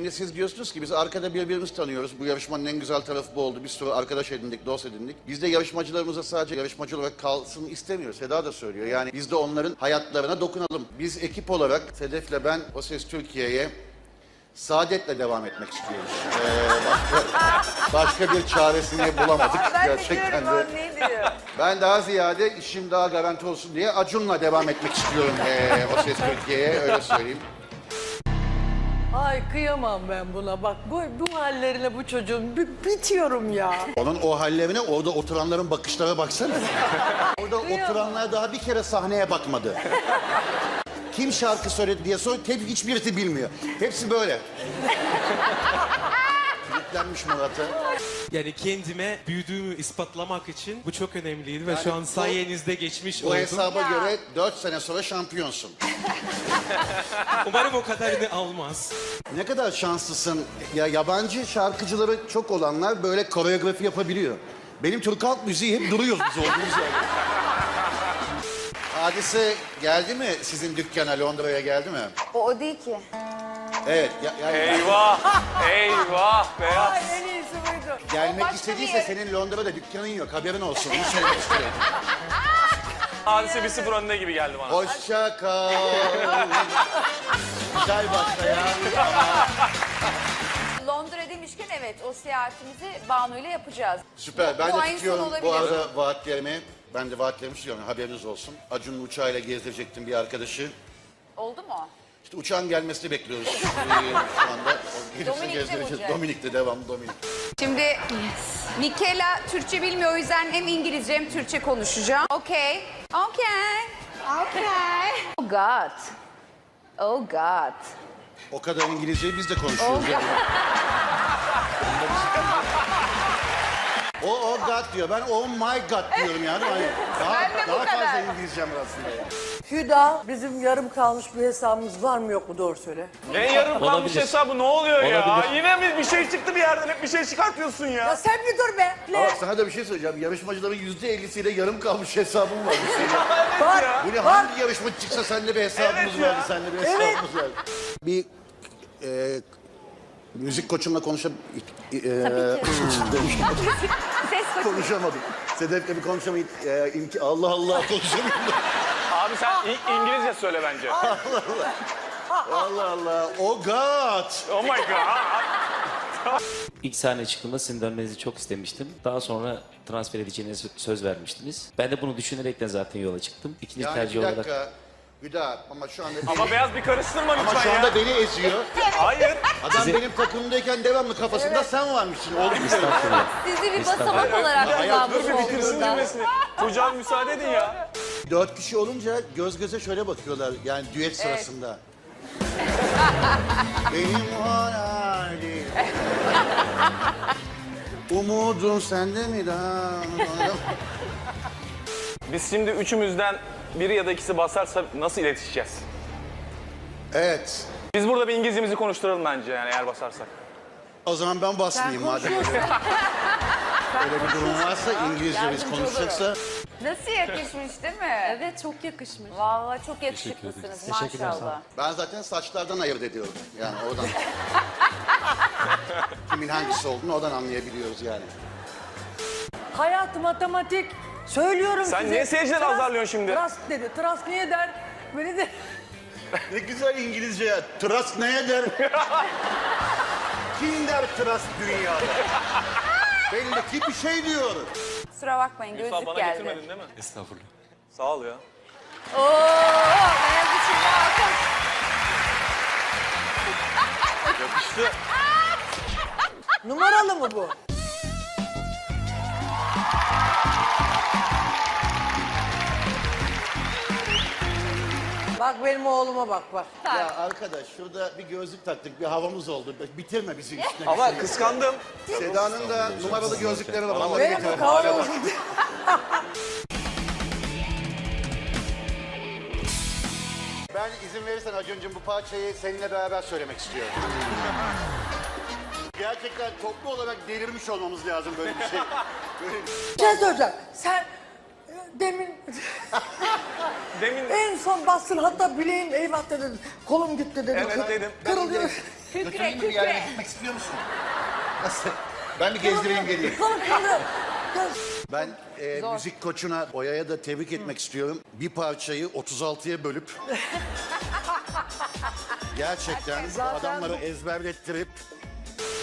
Şimdi siz diyorsunuz ki biz arkada birbirimizi tanıyoruz. Bu yarışmanın en güzel tarafı bu oldu. Bir sürü arkadaş edindik, dost edindik. Biz de yarışmacılarımıza sadece yarışmacı olarak kalsın istemiyoruz. Seda da söylüyor. Yani biz de onların hayatlarına dokunalım. Biz ekip olarak Sedef'le ben O Ses Türkiye'ye saadetle devam etmek istiyoruz. Ee, başka, başka bir çaresini bulamadık gerçekten de. Ben daha ziyade işim daha garanti olsun diye Acun'la devam etmek istiyorum ee, O Ses Türkiye'ye öyle söyleyeyim. Ay kıyamam ben buna bak bu, bu hallerine bu çocuğun bi- bitiyorum ya. Onun o hallerine orada oturanların bakışlara baksana. Orada oturanlar daha bir kere sahneye bakmadı. Kim şarkı söyledi diye sor, hep hiçbirisi bilmiyor. Hepsi böyle. Kilitlenmiş Murat'a. Yani kendime büyüdüğümü ispatlamak için bu çok önemliydi ve Yani şu an bu- sayenizde geçmiş Bu oldum. hesaba göre 4 sene sonra şampiyonsun. Umarım o kadarını almaz. Ne kadar şanslısın. Ya yabancı şarkıcıları çok olanlar böyle koreografi yapabiliyor. Benim Türk halk müziği hep duruyoruz biz olduğumuz yerde. Hadise geldi mi sizin dükkana Londra'ya geldi mi? O, o değil ki. Evet. Ya, yani Eyvah! Eyvah! Beyaz. Ay en iyisi buydu. gelmek başka istediyse bir senin Londra'da dükkanın yok haberin olsun. Bunu söylemek istiyorum. Hadise bir sıfır önde gibi geldi bana. Hoşça kal. Güzel başlayan. Londra demişken evet o seyahatimizi Banu ile yapacağız. Süper. Ben Bu de tutuyorum bu olabilir. arada vaatlerimi. Ben de vaatlerimi tutuyorum haberiniz olsun. Acun'un uçağıyla gezdirecektim bir arkadaşı. Oldu mu? İşte uçağın gelmesini bekliyoruz ee, şu anda. O gelirse Dominik'te gezdireceğiz. olacak. Dominik'te devam Dominik. Şimdi Mikela Türkçe bilmiyor o yüzden hem İngilizce hem Türkçe konuşacağım. Okay. Okay. Okay. Oh God. Oh God. O kadar İngilizceyi biz de konuşuyoruz. Oh yani. God. O oh God diyor. Ben oh my God diyorum yani. Hani daha, Ben de bu daha fazla kadar. İngilizcem aslında yani. Hüda bizim yarım kalmış bir hesabımız var mı yok mu doğru söyle. Ne yarım kalmış Olabilir. hesabı ne oluyor ya? Olabilir. Yine mi bir şey çıktı bir yerden hep bir şey çıkartıyorsun Ya ya. sen bir dur be. Ama Ne? sana da bir şey söyleyeceğim. Yarışmacıların yüzde ellisiyle yarım kalmış hesabım var. bu sene. Var. Bu ne Var. hangi yarışma çıksa sende bir hesabımız Evet vardı, sende bir hesabımız vardı. Bir e, müzik koçumla konuşab... E, Ses koç. Konuşamadım. Sedef'le bir konuşamayıp... E, imki- Allah Allah konuşamıyorum. Abi sen İ- İngilizce söyle bence. Allah Allah. Oh God. Oh my god. İlk sahne çıktığımda sizin dönmenizi çok istemiştim. Daha sonra transfer edeceğinize sö- söz vermiştiniz. Ben de bunu düşünerekten zaten yola çıktım. İkinci Yani tercih bir olarak dakika. Hüda ama şu anda... Ama beyaz bir karıştırma Ama lütfen şu ya. anda beni eziyor. Hayır. Adam benim takımımdayken devamlı kafasında sen varmışsın. Oldu mu? Sizi bir basamak olarak Hayat Dur kullanmış bir bitirsin cümlesini. Hocam müsaade edin ya. Dört kişi olunca göz göze şöyle bakıyorlar yani düet sırasında. Benim hali. Umudum sende mi daha? Biz şimdi üçümüzden biri ya da ikisi basarsa nasıl iletişeceğiz? Evet. Biz burada bir İngilizcemizi konuşturalım bence yani eğer basarsak. O zaman ben basmayayım madem öyle. Bir durum varsa İngilizce biz konuşacaksa. Nasıl yakışmış değil mi? Evet çok yakışmış. Vallahi çok yakışıklısınız maşallah. Ben zaten saçlardan ayırt ediyorum. Yani oradan. Kimin hangisi olduğunu oradan anlayabiliyoruz yani. Hayat matematik. Söylüyorum Sen size. niye seyircileri azarlıyorsun şimdi? Trust dedi. Trust niye der? Böyle de. Ne güzel İngilizce ya. Trust neye der? Kim der trust dünyada? Belli ki bir şey diyor. Kusura bakmayın Yusuf gözlük bana geldi. getirmedin değil mi? Estağfurullah. Sağ ol ya. Oo, beyaz için de alkış. Yapıştı. Numaralı mı bu? Bak benim oğluma bak bak. Ya arkadaş şurada bir gözlük taktık, bir havamız oldu. Bitirme bizi üstüne. Ama bir kıskandım. Seda'nın da numaralı gözlükleri var. Onları Benim getir. kavanoz. Ben izin verirsen Acun'cum bu parçayı seninle beraber söylemek istiyorum. Gerçekten toplu olarak delirmiş olmamız lazım böyle bir şey. Böyle Bir şey söyleyeceğim. Sen demin Demin en son bastın hatta bileğim eyvah dedin. Kolum gitti dedin. Evet Kır- dedim. Kırıldı. Kükre, Götüreyim bir yerlere kükre. gitmek istiyor musun? Nasıl? Ben bir gezdireyim geleyim. Ben e, müzik koçuna Oya'ya da tebrik etmek istiyorum. Bir parçayı 36'ya bölüp gerçekten bu adamları ezberlettirip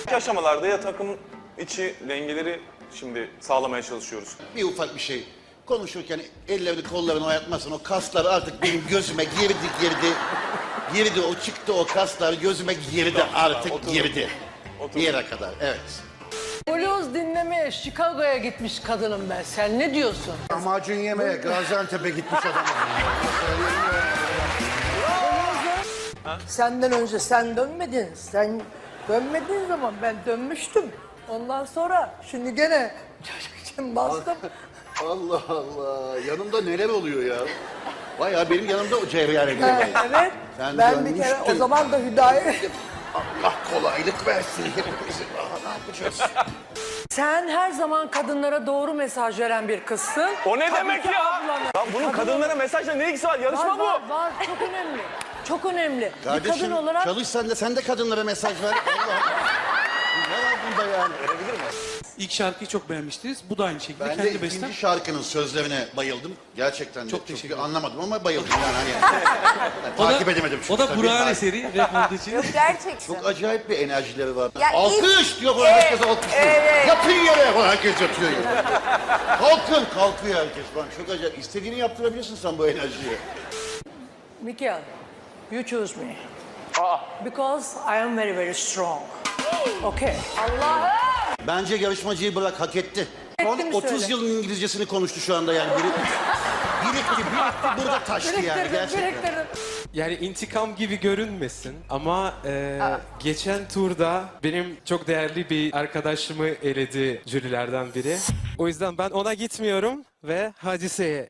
İlk aşamalarda ya takım içi dengeleri şimdi sağlamaya çalışıyoruz. bir ufak bir şey. Konuşurken ellerini kollarını oynatmasın. O kaslar artık benim gözüme girdi girdi. Girdi o çıktı o kaslar gözüme girdi artık oturdum. girdi. Bir yere kadar evet. Blues dinlemeye Chicago'ya gitmiş kadınım ben. Sen ne diyorsun? Amacın yemeğe Gaziantep'e gitmiş adam. Senden önce sen dönmedin. Sen dönmediğin zaman ben dönmüştüm. Ondan sonra şimdi gene bastım. Allah Allah. Yanımda neler oluyor ya? Bayağı benim yanımda o cereyan ediyor. evet. Sen ben bir kere o zaman da Hüdayi. Allah kolaylık versin hepimize. Aa, ne yapacağız? Sen her zaman kadınlara doğru mesaj veren bir kızsın. O ne Tabii demek ya? ablanı. Lan bunun kadınlara mesajla ne ilgisi var? Yarışma Var, bu. var, var. Çok önemli. Çok önemli. bir Kardeşim kadın olarak çalış sen de sen de kadınlara mesaj ver. Allah. Ne var bunda yani? İlk şarkıyı çok beğenmiştiniz. Bu da aynı şekilde Ben de kendi ikinci bestem. şarkının sözlerine bayıldım. Gerçekten de Çok çok, teşekkür ederim. anlamadım ama bayıldım yani hani. O da- takip edemedim çünkü. O da tabii. Burak'ın eseri rap olduğu için. Gerçeksin. Çok acayip bir enerjileri var. Ya Alkış ilk- diyor falan herkes Evet, alkışlıyor. evet. Yatın yere falan herkes yatıyor yere. Kalkın kalkıyor herkes falan. Çok acayip. İstediğini yaptırabilirsin sen bu enerjiyi. Mikael, you choose me. Because I am very very strong. Okay. Bence yarışmacıyı bırak hak etti. Son mi 30 söyle? yılın İngilizcesini konuştu şu anda yani. Biri, birikti, birikti, burada taştı yani gerçekten. biriktirdim. Yani intikam gibi görünmesin ama e, geçen turda benim çok değerli bir arkadaşımı eledi jürilerden biri. O yüzden ben ona gitmiyorum ve Hadise'ye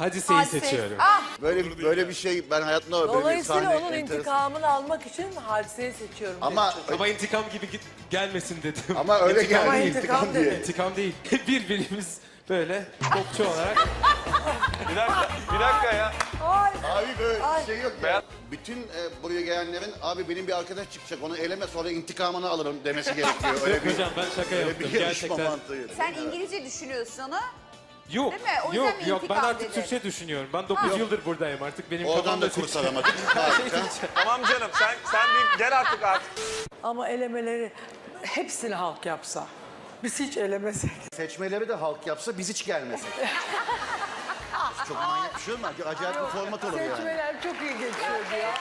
Hadise'yi Hadise. seçiyorum. Ah, Böyle böyle bir şey ben hayatımda böyle bir Dolayısıyla sahne onun enteresan- intikamını almak için hadiseyi seçiyorum. Ama Ama intikam gibi git, gelmesin dedim. ama öyle İntikam geldi değil. intikam intikam diye. dedi. İntikam değil. Birbirimiz böyle topçu olarak Bir dakika, bir dakika ya. Ay, Abi böyle Ay. bir şey yok Ben- ya. Bütün e, buraya gelenlerin abi benim bir arkadaş çıkacak onu eleme sonra intikamını alırım demesi gerekiyor. Öyle bir, hocam ben şaka öyle yaptım bir yarışma gerçekten. mantığı. sen İngilizce düşünüyorsun onu. Yok Değil mi? O yüzden yok mi yok ben intikam artık dedi? Türkçe düşünüyorum. Ben 9 yıldır buradayım artık benim Oradan kafamda da kurs Türkçe. alamadık. Harika. Tamam canım sen sen bir gel artık artık. ama elemeleri hepsini halk yapsa. Biz hiç elemesek. Seçmeleri de halk yapsa biz hiç gelmesek. Çok manyak bir şey olmaz. Acayip bir format olur yani. Seçmeler çok iyi geçiyordu ya.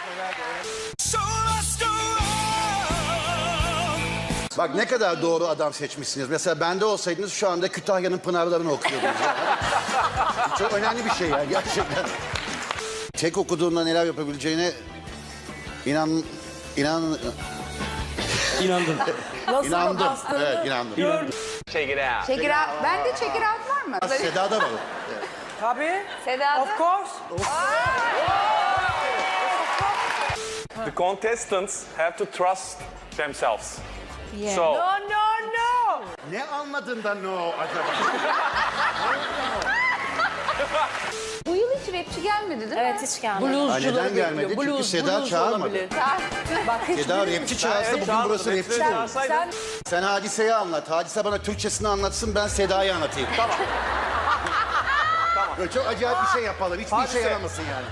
Bak ne kadar doğru adam seçmişsiniz. Mesela bende olsaydınız şu anda Kütahya'nın pınarlarını okuyordunuz. Yani. Çok önemli bir şey yani gerçekten. Tek okuduğunda neler yapabileceğine inan inan İnandım. Nasıl inandım. bastırdı. Evet inandım. Check it out. İt out. Bende it out var mı? Seda'da var. Tabii. Seda'da. Of course. The contestants have to trust themselves. So, No no no. Ne anladın da no acaba? Bu yıl hiç rapçi gelmedi değil mi? Evet hiç gelmedi. Bluescuları neden gelmedi? bekliyor. Çünkü Seda blues çağırmadı. olabilir. Bak hiç Seda bilmiyorum. rapçi çağırsa bugün burası rapçi de olur. Sen Sen hadiseyi anlat. Hadise bana Türkçesini anlatsın ben Seda'yı anlatayım. Tamam. Böyle çok acayip bir şey yapalım. Hiçbir işe Hadise. yaramasın yani.